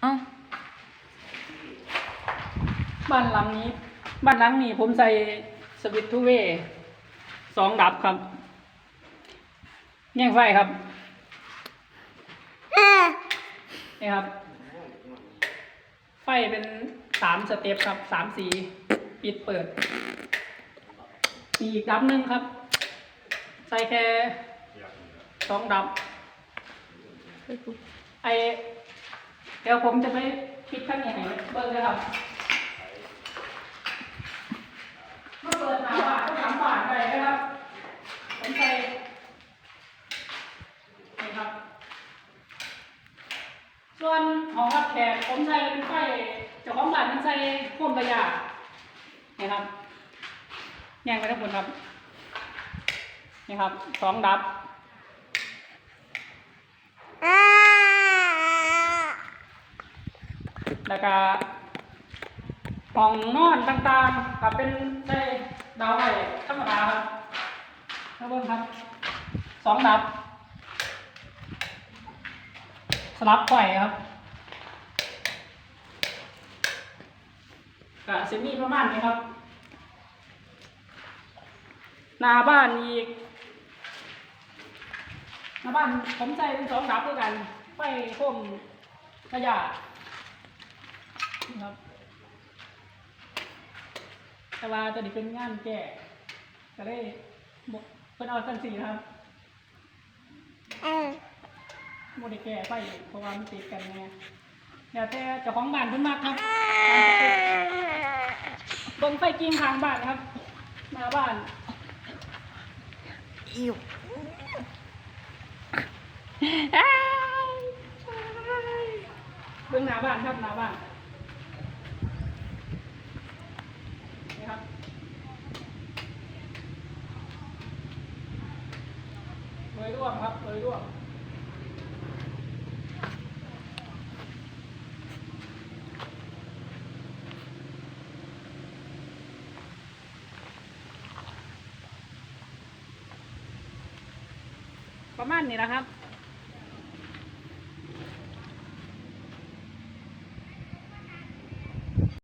เอ้าบ้านหลังนี้ บ้านหลังนี้ผมใส่สวิตทูเวย์สองดับครับแย่งไฟครับนี่ครับ ไฟเป็นสามสเต็ปครับสามสี ปิดเปิด มีอีกดับหนึ่งครับ ใส่แค่สองดับไอเดี๋ยวผมจะไปปิดข้างในให้เบิ้งนะครับเมาเปิดหนาบาทก็สามบาทไปนะครับ ผมใส่นี่ครับ ส่วนของรับแขกผมใส่เป็นไฟเจ้าของบ้านมันใส่โคมระยะนี่ครับแยงไปทั้งหมดครับ นี่ครับสองดับ แล้วก็ห้องนอนต่างๆครับเป็นใช้ดาวไว้ธรรมดาครับแล้วเบิ่งครับสองดับ สลับไข่ครับกะเซมีประมาณนี้ครับ หน้าบ้านอีกหน้าบ้านผมใส่เป็นสองดับด้วยกันไฟโคมระยะ ครับ แต่ว่าตัวนี้เป็นงานแก่ก็ได้บอกเป็นเอาสันสีนะครับโมได้แก่ไฟเพราะว่ามันติดกันไงเดี๋ยวแต่เจ้าของบ้านเพิ่นมากครับเบิ่งไฟกิ้งทางบ้านครับหน้าบ้านอิวเบื้องหน้าบ้านครับหน้าบ้าน ครับโดยร่วมครับโดยร่วมประมาณนี้นะครับ